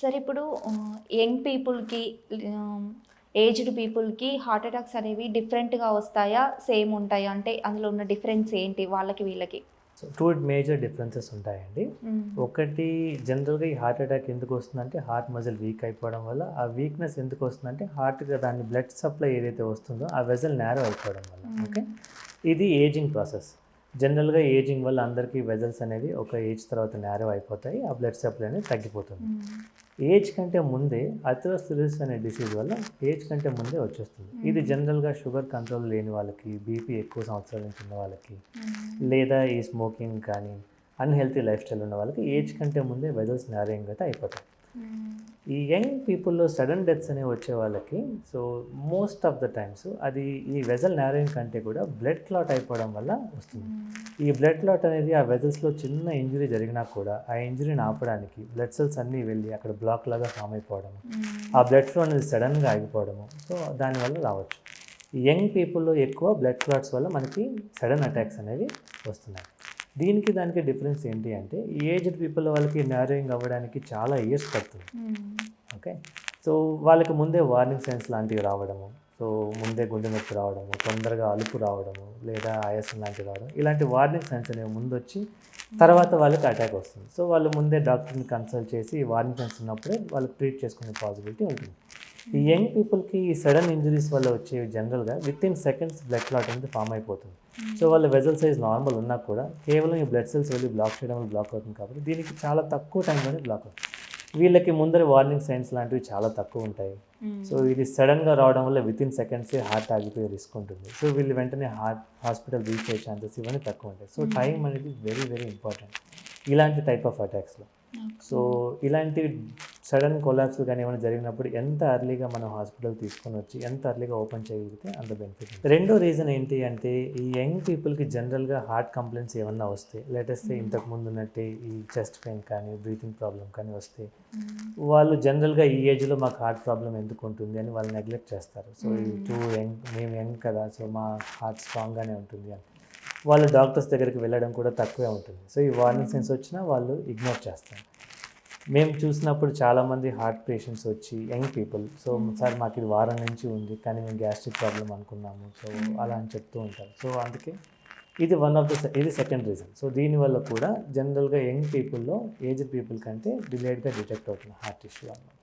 సరే ఇప్పుడు యంగ్ పీపుల్కి ఏజ్డ్ పీపుల్కి హార్ట్ అటాక్స్ అనేవి డిఫరెంట్గా వస్తాయా? సేమ్ ఉంటాయా? అంటే అందులో ఉన్న డిఫరెన్స్ ఏంటి వాళ్ళకి వీళ్ళకి? సో టూ మేజర్ డిఫరెన్సెస్ ఉంటాయండి. ఒకటి జనరల్గా ఈ హార్ట్ అటాక్ ఎందుకు వస్తుందంటే హార్ట్ మజిల్ వీక్ అయిపోవడం వల్ల ఆ వీక్నెస్ ఎందుకు వస్తుందంటే హార్ట్గా దాని బ్లడ్ సప్లై ఏదైతే వస్తుందో ఆ వెజల్ నేరో అయిపోవడం వల్ల. ఓకే? ఇది ఏజింగ్ ప్రాసెస్. జనరల్గా ఏజింగ్ వల్ల అందరికీ వెజల్స్ అనేవి ఒక ఏజ్ తర్వాత నేరో అయిపోతాయి. ఆ బ్లడ్ సప్లై అనేది తగ్గిపోతుంది. ఏజ్ కంటే ముందే అథెరోస్క్లెరోసిస్ అనే డిసీజ్ వల్ల ఏజ్ కంటే ముందే వచ్చేస్తుంది. ఇది. జనరల్గా షుగర్ కంట్రోల్ లేని వాళ్ళకి బీపీ ఎక్కువ సంవత్సరాల నుంచి ఉన్న వాళ్ళకి లేదా ఈ స్మోకింగ్ కానీ అన్హెల్తీ లైఫ్ స్టైల్ ఉన్న వాళ్ళకి ఏజ్ కంటే ముందే వెజల్స్ నారింగ్ అయితే అయిపోతాయి. ఈ యంగ్ పీపుల్లో సడన్ డెత్స్ అనేవి వచ్చే వాళ్ళకి so most of the times అది ఈ వెజల్ నారింగ్ కంటే కూడా బ్లడ్ క్లాట్ అయిపోవడం వల్ల వస్తుంది. ఈ బ్లడ్ క్లాట్ అనేది ఆ వెజల్స్లో చిన్న ఇంజరీ జరిగినా కూడా ఆ ఇంజరీని ఆపడానికి బ్లడ్ సెల్స్ అన్నీ వెళ్ళి అక్కడ బ్లాక్ లాగా ఫామ్ అయిపోవడము ఆ బ్లడ్ ఫ్లో అనేది సడన్గా ఆగిపోవడము సో దానివల్ల రావచ్చు. ఈ యంగ్ పీపుల్లో ఎక్కువ బ్లడ్ క్లాట్స్ వల్ల మనకి సడన్ అటాక్స్ అనేవి వస్తున్నాయి. దీనికి దానికి డిఫరెన్స్ ఏంటి అంటే ఈ ఏజ్డ్ పీపుల్ వాళ్ళకి నారోయింగ్ అవ్వడానికి చాలా ఇయర్స్ పడుతుంది. ఓకే? సో వాళ్ళకి ముందే వార్నింగ్ సైన్స్ లాంటివి రావడము. సో ముందే గుండె నొప్పి రావడము తొందరగా అలుపు రావడము లేదా ఆయాసం లాంటివి రావడం ఇలాంటి వార్నింగ్ సైన్స్ అనేవి ముందు వచ్చి తర్వాత వాళ్ళకి అటాక్ వస్తుంది. సో వాళ్ళు ముందే డాక్టర్ని కన్సల్ట్ చేసి వార్నింగ్ సైన్స్ ఉన్నప్పుడే వాళ్ళకి ట్రీట్ చేసుకునే పాసిబిలిటీ ఉంటుంది. ఈ యంగ్ పీపుల్కి ఈ సడన్ ఇంజరీస్ వల్ల వచ్చేవి జనరల్గా with in seconds blood clot అనేది ఫామ్ అయిపోతుంది. సో వాళ్ళ వెజల్ సైజ్ నార్మల్ ఉన్నా కూడా కేవలం ఈ బ్లడ్ సెల్స్ వెళ్ళి బ్లాక్ చేయడం వల్ల బ్లాక్ అవుతుంది కాబట్టి దీనికి చాలా తక్కువ టైంలోనే బ్లాక్ అవుతుంది. వీళ్ళకి ముందర వార్నింగ్ సైన్స్ లాంటివి చాలా తక్కువ ఉంటాయి. సో ఇది సడన్గా రావడం వల్ల విత్ ఇన్ సెకండ్సే హార్ట్ ఆగిపోయే రిస్క్ ఉంటుంది. సో వీళ్ళు వెంటనే హార్ట్ హాస్పిటల్ రీచ్ అయ్యే ఛాన్సెస్ ఇవన్నీ తక్కువ ఉంటాయి. సో టైం అనేది వెరీ వెరీ ఇంపార్టెంట్ ఇలాంటి టైప్ ఆఫ్ అటాక్స్లో. సో ఇలాంటి సడన్ కొలాప్స్ కానీ ఏమైనా జరిగినప్పుడు ఎంత అర్లీగా మనం హాస్పిటల్ తీసుకొని వచ్చి ఎంత అర్లీగా ఓపెన్ చేయగలిగితే అంత బెనిఫిట్ రెండో రీజన్ ఏంటి అంటే ఈ యంగ్ పీపుల్కి జనరల్గా హార్ట్ కంప్లైంట్స్ ఏమన్నా వస్తే లేటెస్ట్ ఇంతకు ముందు ఉన్నట్టే ఈ చెస్ట్ పెయిన్ కానీ బ్రీతింగ్ ప్రాబ్లం కానీ వస్తే వాళ్ళు జనరల్గా ఈ ఏజ్లో మాకు హార్ట్ ప్రాబ్లం ఎందుకు ఉంటుంది అని వాళ్ళు నెగ్లెక్ట్ చేస్తారు. సో ఈ టూ యంగ్ మేము యంగ్ కదా సో మా హార్ట్ స్ట్రాంగ్గానే ఉంటుంది అని. వాళ్ళు డాక్టర్స్ దగ్గరికి వెళ్ళడం కూడా తక్కువే ఉంటుంది. సో ఈ వార్నింగ్ సెన్స్ వచ్చినా వాళ్ళు ఇగ్నోర్ చేస్తారు. మేము చూసినప్పుడు చాలామంది హార్ట్ పేషెంట్స్ వచ్చి యంగ్ పీపుల్. సో సార్ మాకు ఇది వారం నుంచి ఉంది కానీ మేము గ్యాస్ట్రిక్ ప్రాబ్లం అనుకున్నాము. సో అలా అని చెప్తూ ఉంటారు. సో అందుకే ఇది వన్ ఆఫ్ ద ఇది సెకండ్ రీజన్ సో దీనివల్ల కూడా జనరల్గా యంగ్ పీపుల్లో ఏజ్డ్ పీపుల్ కంటే డిలేడ్గా డిటెక్ట్ అవుతుంది హార్ట్ ఇష్యూ అన్నమాట.